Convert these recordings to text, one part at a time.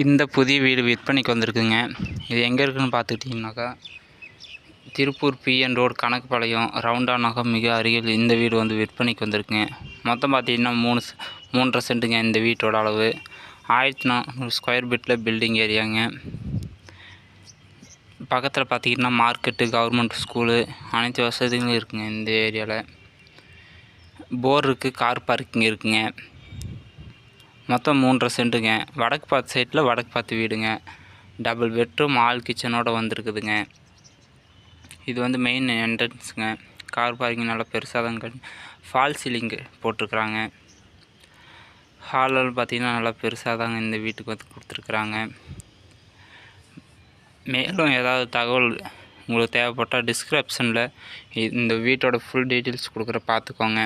இந்த புதிய வீடு விற்பனைக்கு வந்திருக்குங்க. இது எங்கே இருக்குதுன்னு பார்த்துக்கிட்டிங்கனாக்கா திருப்பூர் பிஎன் ரோடு கணக்குப்பாளையம் ரவுண்டா நகம் மிக அருகில் இந்த வீடு வந்து விற்பனைக்கு வந்திருக்குங்க. மொத்தம் பார்த்தீங்கன்னா மூணு மூன்றரை சென்ட்டுங்க இந்த வீட்டோட அளவு. ஆயிரத்தி நானூறு ஸ்கொயர் ஃபீட்டில் பில்டிங் ஏரியாங்க பக்கத்தில் பார்த்தீங்கன்னா மார்க்கெட்டு கவர்மெண்ட் ஸ்கூலு அனைத்து வசதிகளும் இருக்குங்க இந்த ஏரியாவில் போர் இருக்குது கார் பார்க்கிங் இருக்குங்க. மொத்தம் மூன்றரை சென்ட்டுங்க வடக்கு பார்த்து சைட்டில் வடக்கு பார்த்து வீடுங்க. டபுள் பெட்ரூம் ஆல் கிச்சனோட வந்திருக்குதுங்க. இது வந்து மெயின் என்ட்ரன்ஸுங்க கார் பார்க்கிங் நல்லா பெருசாக தான் ஃபால் சீலிங்கு போட்டிருக்குறாங்க. ஹாலில் பார்த்திங்கன்னா நல்லா பெருசாக தாங்க இந்த வீட்டுக்கு வந்து கொடுத்துருக்குறாங்க. மேலும் ஏதாவது தகவல் உங்களுக்கு தேவைப்பட்டால் டிஸ்கிரிப்ஷனில் இந்த வீட்டோட ஃபுல் டீட்டெயில்ஸ் கொடுக்குற பார்த்துக்கோங்க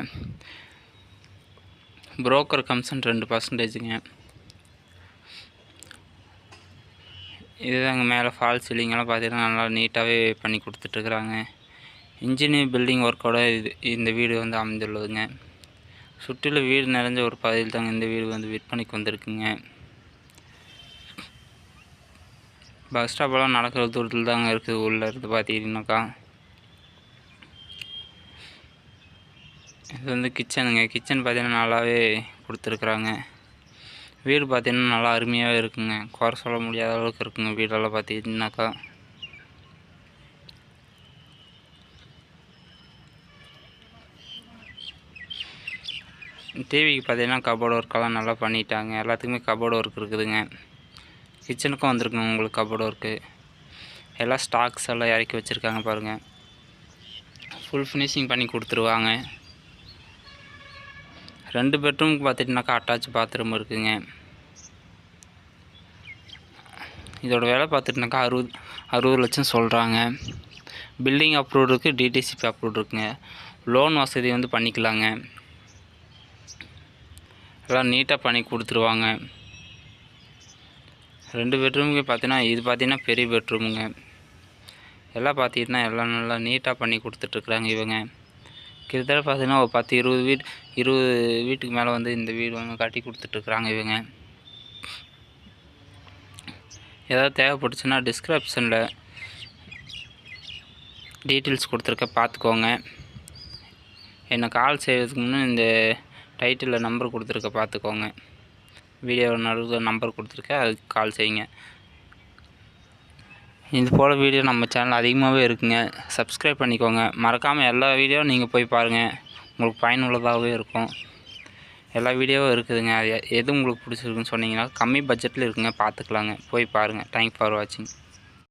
புரோக்கர் கமிஷன் ரெண்டு பர்சன்டேஜுங்க இதுதாங்க மேலே ஃபால் சீலிங்கெல்லாம் பார்த்தீங்கன்னா நல்லா நீட்டாகவே பண்ணி கொடுத்துட்ருக்குறாங்க இன்ஜினியர் பில்டிங் ஒர்க்கோட இது இந்த வீடு வந்து அமைந்துள்ளதுங்க. சுற்றிலும் வீடு நிறைஞ்ச ஒரு பகுதியில் தாங்க இந்த வீடு வந்து விற்பனைக்கு வந்திருக்குங்க. பஸ் ஸ்டாப்பெல்லாம் நடக்கிற தூரத்தில் தாங்க இருக்குது. உள்ளே இருந்து பார்த்தீங்கன்னாக்கா இது வந்து கிச்சனுங்க. கிச்சன் பார்த்திங்கன்னா நல்லாவே கொடுத்துருக்குறாங்க. வீடு பார்த்தீங்கன்னா நல்லா அருமையாகவே இருக்குங்க. குறை சொல்ல முடியாத அளவுக்கு இருக்குங்க வீடெல்லாம் பார்த்தீங்கன்னாக்கா டிவிக்கு பார்த்தீங்கன்னா கபோர்டு ஒர்க்கெல்லாம் நல்லா பண்ணிட்டாங்க. எல்லாத்துக்குமே கபோர்டு ஒர்க் இருக்குதுங்க. கிச்சனுக்கும் வந்திருக்குங்க உங்களுக்கு கபோர்டு ஒர்க்கு எல்லாம் ஸ்டாக்ஸ் எல்லாம் இறக்கி வச்சுருக்காங்க பாருங்கள் ஃபுல் ஃபினிஷிங் பண்ணி கொடுத்துருவாங்க. ரெண்டு பெட்ரூமுக்கு பார்த்துட்டிங்கனாக்கா அட்டாச் பாத்ரூம் இருக்குதுங்க இதோட விலை பார்த்துட்டுனாக்கா அறுபது அறுபது லட்சம் சொல்கிறாங்க பில்டிங் அப்ரூவ் இருக்குது டிடிசிபி அப்ரூவ் இருக்குங்க. லோன் வசதி வந்து பண்ணிக்கலாங்க. எல்லாம் நீட்டாக பண்ணி கொடுத்துருவாங்க. ரெண்டு பெட்ரூமுக்கு பார்த்தீங்கன்னா இது பார்த்தீங்கன்னா பெரிய பெட்ரூமுங்க. எல்லாம் பார்த்தீங்கன்னா எல்லாம் நல்லா நீட்டாக பண்ணி கொடுத்துட்ருக்குறாங்க இவங்க. கிட்டத்தட்ட பார்த்தீங்கன்னா ஒரு பத்து இருபது வீடு இருபது வீட்டுக்கு மேலே வந்து இந்த வீடு வந்து கட்டி கொடுத்துட்ருக்குறாங்க இவங்க. ஏதாவது தேவைப்பட்டுச்சுன்னா டிஸ்கிரிப்ஷனில் டீட்டெயில்ஸ் கொடுத்துருக்க பார்த்துக்கோங்க. என்னை கால் செய்வதுக்கு முன்னே இந்த டைட்டிலில் நம்பர் கொடுத்துருக்க பார்த்துக்கோங்க. வீடியோ நடுவில் நம்பர் கொடுத்துருக்கேன் அதுக்கு கால் செய்யுங்க. இது போல் வீடியோ நம்ம சேனல் அதிகமாகவே இருக்குங்க. சப்ஸ்கிரைப் பண்ணிக்கோங்க. மறக்காமல் எல்லா வீடியோவும் நீங்கள் போய் பாருங்கள் உங்களுக்கு பயனுள்ளதாகவே இருக்கும். எல்லா வீடியோவும் இருக்குதுங்க. அது எது உங்களுக்கு பிடிச்சிருக்குன்னு சொன்னீங்கன்னா கம்மி பட்ஜெட்டில் இருக்குங்க. பார்த்துக்கலாங்க. போய் பாருங்கள் தேங்க் ஃபார் வாட்சிங்